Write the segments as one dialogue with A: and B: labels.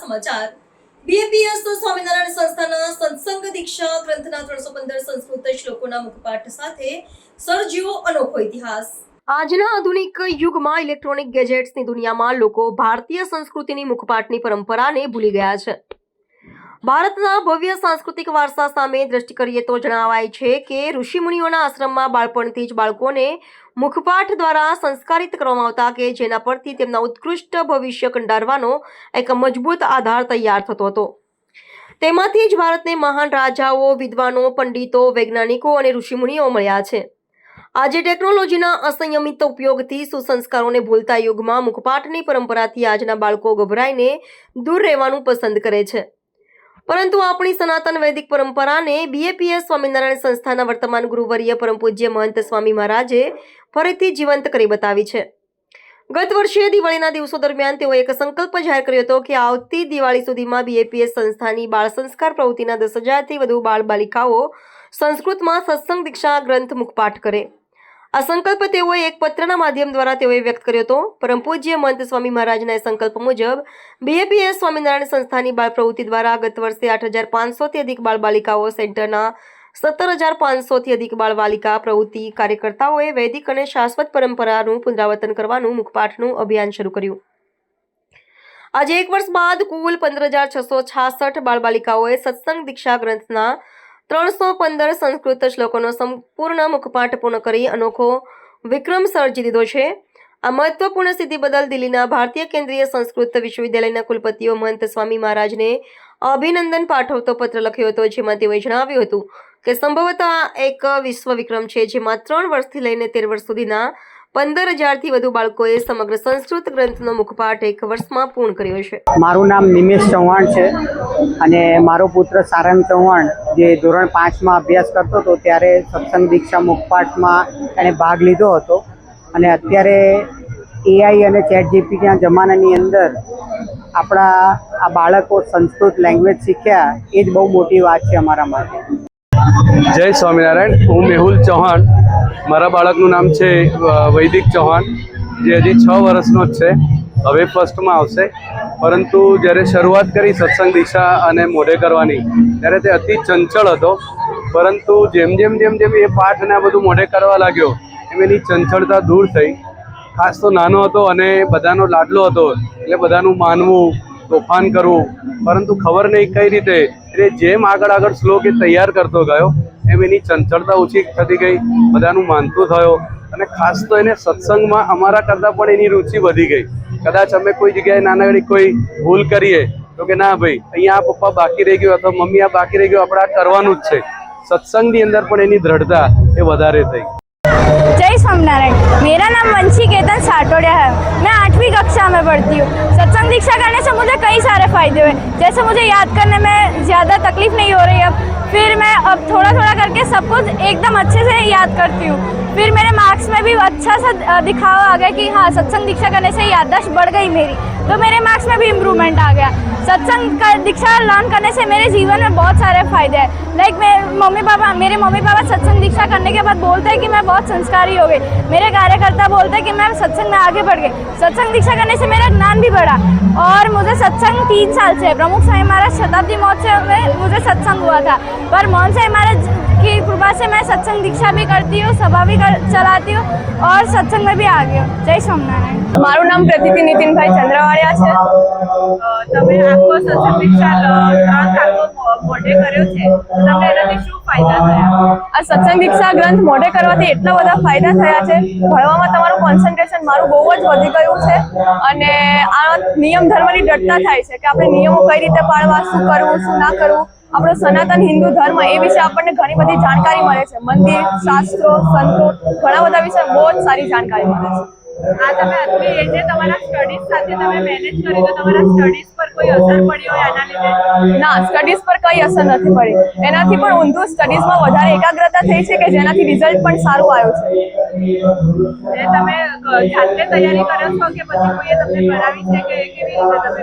A: સમાચાર. બીએપીએસ સ્વામિનારાયણ સંસ્થાના સત્સંગ દીક્ષા ગ્રંથના ત્રણસો પંદર સંસ્કૃત શ્લોકોના મુખપાઠ સાથે સર્જ્યો અનોખો ઇતિહાસ. આજના આધુનિક યુગમાં ઇલેક્ટ્રોનિક ગેજેટ્સની દુનિયામાં લોકો ભારતીય સંસ્કૃતિની મુખપાઠની પરંપરાને ભૂલી ગયા છે. ભારતના ભવ્ય સાંસ્કૃતિક વારસા સામે દ્રષ્ટિ કરીએ તો જણાવાય છે કે ઋષિમુનિઓના આશ્રમમાં બાળપણથી જ બાળકોને મુખપાઠ દ્વારા સંસ્કારિત કરવામાં આવતા કે જેના પરથી તેમના ઉત્કૃષ્ટ ભવિષ્ય કંડારવાનો એક મજબૂત આધાર તૈયાર થતો હતો. તેમાંથી જ ભારતને મહાન રાજાઓ, વિદ્વાનો, પંડિતો, વૈજ્ઞાનિકો અને ઋષિમુનિઓ મળ્યા છે. આજે ટેકનોલોજીના અસંયમિત ઉપયોગથી સુસંસ્કારોને ભૂલતા યુગમાં મુખપાઠની પરંપરાથી આજના બાળકો ગભરાઈને દૂર રહેવાનું પસંદ કરે છે. પરંતુ આપણી સનાતન વૈદિક પરંપરાને બીએપીએસ સ્વામિનારાયણ સંસ્થાના વર્તમાન ગુરુવર્ય પરમ પૂજ્ય મહંત સ્વામી મહારાજે ફરીથી જીવંત કરી બતાવી છે. ગત વર્ષે દિવાળીના દિવસો દરમિયાન તેઓએ એક સંકલ્પ જાહેર કર્યો હતો કે આવતી દિવાળી સુધીમાં બીએપીએસ સંસ્થાની બાળ સંસ્કાર પ્રવૃત્તિના દસ હજારથી વધુ બાળ બાલિકાઓ સંસ્કૃતમાં સત્સંગ, દીક્ષા, ગ્રંથ, મુખપાઠ કરે. આ સંકલ્પ તેઓએ એક પત્રના માધ્યમ દ્વારા તેઓએ વ્યક્ત કર્યો હતો. પરમ પૂજ્ય મંત સ્વામી મહારાજના સંકલ્પ મુજબ બીએપીએસ સ્વામિનારાયણ સંસ્થાની બાળ પ્રવૃત્તિ દ્વારા ગત વર્ષે આઠ હજાર પાંચસોથી અધિક બાળ બાલિકાઓ સેન્ટરના સત્તર હજાર પાંચસોથી અધિક બાળ બાલિકા પ્રવૃત્તિ કાર્યકર્તાઓએ વૈદિક અને શાશ્વત પરંપરાનું પુનરાવર્તન કરવાનું મુખપાઠનું અભિયાન શરૂ કર્યું. આજે એક વર્ષ બાદ કુલ પંદર હજાર છસો છાસઠ બાળ બાલિકાઓએ સત્સંગ દીક્ષા ગ્રંથના ત્રણસો પંદર સંસ્કૃત શ્લોકોનો સંપૂર્ણ મુખપાઠ પૂર્ણ કરી અનોખો વિક્રમ સર્જી દીધો છે. આ મહત્વપૂર્ણ સિદ્ધિ બદલ દિલ્હીના ભારતીય કેન્દ્રીય સંસ્કૃત વિશ્વવિદ્યાલયના કુલપતિઓ મહંત સ્વામી મહારાજને અભિનંદન પાઠવતો પત્ર લખ્યો હતો, જેમાં તેઓએ જણાવ્યું હતું કે સંભવતઃ એક વિશ્વ વિક્રમ છે, જેમાં ત્રણ વર્ષથી લઈને તેર વર્ષ સુધીના પંદર હજારથી વધુ બાળકોએ સમગ્ર સંસ્કૃત ગ્રંથનો મુખપાઠ એક વર્ષમાં પૂર્ણ કર્યો છે.
B: મારું નામ નિમેશ ચૌહાણ છે અને મારો પુત્ર સારંગ ચૌહાણ જે ધોરણ પાંચમાં અભ્યાસ કરતો હતો ત્યારે સત્સંગ દીક્ષા મુખપાઠમાં એણે ભાગ લીધો હતો. અને અત્યારે એઆઈ અને ચેટ જીપીટીના જમાનાની અંદર આપણા આ બાળકો સંસ્કૃત લેંગ્વેજ શીખ્યા, એ જ બહુ મોટી વાત છે અમારા માટે.
C: જય સ્વામિનારાયણ. હું મેહુલ ચૌહાણ. મારા બાળકનું નામ છે વૈદિક ચૌહાણ. જે હજી છ વર્ષનો જ છે. હવે ફર્સ્ટમાં આવશે. પરંતુ જ્યારે શરૂઆત કરી સત્સંગ દિશા અને મોઢે કરવાની, ત્યારે તે અતિ ચંચળ હતો. પરંતુ જેમ જેમ જેમ જેમ એ પાઠ અને આ બધું મોઢે કરવા લાગ્યો, એમ એની ચંચળતા દૂર થઈ. ખાસ તો નાનો હતો અને બધાનો લાડલો હતો. એટલે બધાનું માનવું તોફાન કરવું પરંતુ ખબર નહીં કઈ રીતે. એટલે જેમ આગળ આગળ શ્લોક એ તૈયાર કરતો ગયો, એમ એની ચંચળતા ઓછી થતી ગઈ, બધાનું માનતું થયો. અને ખાસ તો એને સત્સંગમાં અમારા કરતાં પણ એની રુચિ વધી ગઈ. કદાચ અમે કોઈ જગ્યાએ નાનકડી કોઈ ભૂલ કરીએ, તો કે ના ભાઈ, અહીંયા આ પપ્પા બાકી રહી ગયો, અથવા મમ્મી આ બાકી રહી ગયો, આપણે આ કરવાનું જ છે. સત્સંગની અંદર પણ એની દ્રઢતા એ વધારે થઈ.
D: जय स्वामीनारायण। मेरा नाम वंशी केतन साटोडिया है। मैं आठवीं कक्षा में पढ़ती हूँ। सत्संग दीक्षा करने से मुझे कई सारे फ़ायदे हुए। जैसे मुझे याद करने में ज़्यादा तकलीफ़ नहीं हो रही अब, फिर मैं अब थोड़ा थोड़ा करके सब कुछ एकदम अच्छे से याद करती हूँ। फिर मेरे मार्क्स में भी अच्छा सा दिखावा आ गया कि हाँ सत्संग दीक्षा करने से याददाश्त बढ़ गई मेरी। तो मेरे मार्क्स में भी इम्प्रूवमेंट आ गया। सत्संग का दीक्षा लर्न करने से मेरे जीवन में बहुत सारे फ़ायदे हैं। लाइक मेरे मम्मी पापा मेरे मम्मी पापा सत्संग दीक्षा करने के बाद बोलते हैं कि मैं बहुत संस्कारी हो गई। मेरे कार्यकर्ता बोलते हैं कि मैं सत्संग में आगे बढ़ गई सत्संग दीक्षा करने से मेरा ज्ञान भी बढ़ा और मुझे सत्संग तीन साल से। प्रमुख स्वामी महाराज शताब्दी महोत्सव में मुझे सत्संग हुआ था। पर मोहन साई महाराज की कृपा से मैं सत्संग दीक्षा भी करती हूँ सभा भी कर, चलाती हूँ और सत्संग में भी आ गई हूँ जय स्वामीनारायण
E: મારું નામ પ્રતિતિ નીતિનભાઈ ચંદ્રવાડિયા છે
F: અ, તમે આખો સત્સંગ દીક્ષા ગ્રંથ આખો મોઢે કર્યો છે તો તમને એનાથી શું ફાયદા થયા
E: આ સત્સંગ દીક્ષા ગ્રંથ મોઢે કરવાથી એટલા બધા ફાયદા થયા છે ભણવામાં તમારું કોન્સન્ટ્રેશન મારું બહુ જ વધી ગયું છે અને આ નિયમ ધર્મની દ્રઢતા થાય છે કે આપણે નિયમો કઈ રીતે પાળવા શું કરવું શું ના કરવું આપણો સનાતન હિન્દુ ધર્મ એ વિશે આપણને ઘણી બધી જાણકારી મળે છે. મંદિર, શાસ્ત્રો, સંતો, ઘણા બધા વિશે બહુ જ સારી જાણકારી મળે છે.
F: આ તમે આટલી એજે તમારા સ્ટડીઝ સાથે તમે મેનેજ કરી તો તમારા સ્ટડીઝ કોઈ અસર પડી હોય એના લીધે?
E: ના સ્ટડીઝ પર કઈ અસર નથી પડી. એનાથી પણ ઊંધું સ્ટડીઝમાં વધારે એકાગ્રતા થઈ છે કે જેનાથી રિઝલ્ટ પણ સારું આવ્યું છે?
F: તમે જાતે તૈયારી કરો છો કે પછી કોઈએ તમને કરાવી છે કે કેવી રીતે તમે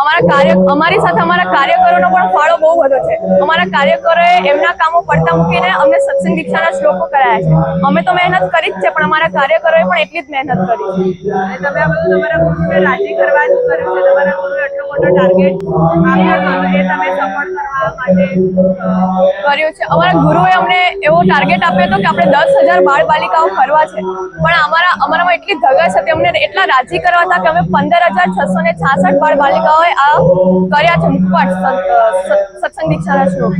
E: અમારા કાર્ય અમારી સાથે અમારા કાર્યકરોનો પણ ફાળો બહુ બધો છે. અમારા કાર્યકરોએ એમના કામો પડતા મૂકીને અમને સત્સંગ દીક્ષાના શ્લોકો કરાયા છે. અમે તો મહેનત કરી જ છે, પણ અમારા કાર્યકરોએ પણ એટલી જ મહેનત કરી છે.
F: તમે બધું તમારા ગુરુને રાજી કરવા કર્યું છે. તમારા ગુરુએ એટલો મોટો ટાર્ગેટ આપ્યો તમે સફળ કરવા માટે
E: કર્યું છે. અમારા ગુરુએ અમને એવો ટાર્ગેટ આપ્યો હતો કે આપણે દસ હજાર બાળ બાલિકાઓ કરવા છે. પણ અમારા, અમારામાં એટલી ધગશ હતી અમને એટલા રાજી કરવા હતા કે અમે પંદર હજાર છસો ને છાસઠ બાળ બાલિકાઓએ આ કર્યા છે. મુખવાટ સત્સંગ દીક્ષાના શ્લોક.